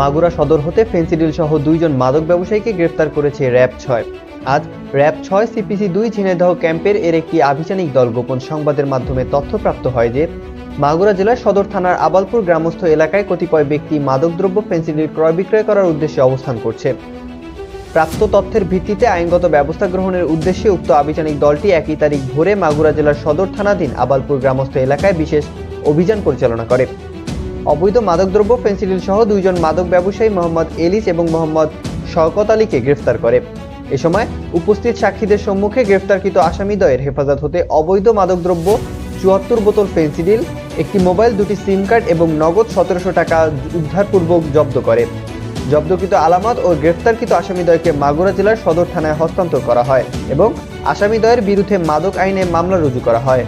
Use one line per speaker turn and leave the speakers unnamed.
মাগুরা সদর হতে ফেন্সিডিল সহ দুইজন মাদক ব্যবসায়ীকে গ্রেফতার করেছে র্যাব ছয়। আজ র্যাব ছয় সিপিসি দুই ঝিনাইদহ ক্যাম্পের এর একটি আভিযানিক দল গোপন সংবাদের মাধ্যমে তথ্যপ্রাপ্ত হয় যে, মাগুরা জেলার সদর থানার আবালপুর গ্রামস্থ এলাকায় কতিপয় ব্যক্তি মাদকদ্রব্য ফেন্সিডিল ক্রয় বিক্রয় করার উদ্দেশ্যে অবস্থান করছে। প্রাপ্ত তথ্যের ভিত্তিতে আইনগত ব্যবস্থা গ্রহণের উদ্দেশ্যে উক্ত আভিযানিক দলটি একই তারিখ ভোরে মাগুরা জেলার সদর থানাধীন আবালপুর গ্রামস্থ এলাকায় বিশেষ অভিযান পরিচালনা করে। অবৈধ মাদকদ্রব্য ফেন্সিডিল সহ দুইজন মাদক ব্যবসায়ী মোহাম্মদ এলিস এবং মোহাম্মদ শওকত আলীকে গ্রেফতার করে। এ সময় উপস্থিত সাক্ষীদের সম্মুখে গ্রেফতারকৃত আসামিদ্বয়ের হেফাজত হতে অবৈধ মাদকদ্রব্য, চুয়াত্তর বোতল ফেন্সিডিল একটি মোবাইল, দুটি সিম কার্ড এবং নগদ সতেরোশো টাকা উদ্ধারপূর্বক জব্দ করে। জব্দকৃত আলামত ও গ্রেফতারকৃত আসামিদ্বয়কে মাগুরা জেলার সদর থানায় হস্তান্তর করা হয় এবং আসামিদ্বয়ের বিরুদ্ধে মাদক আইনে মামলা রুজু করা হয়।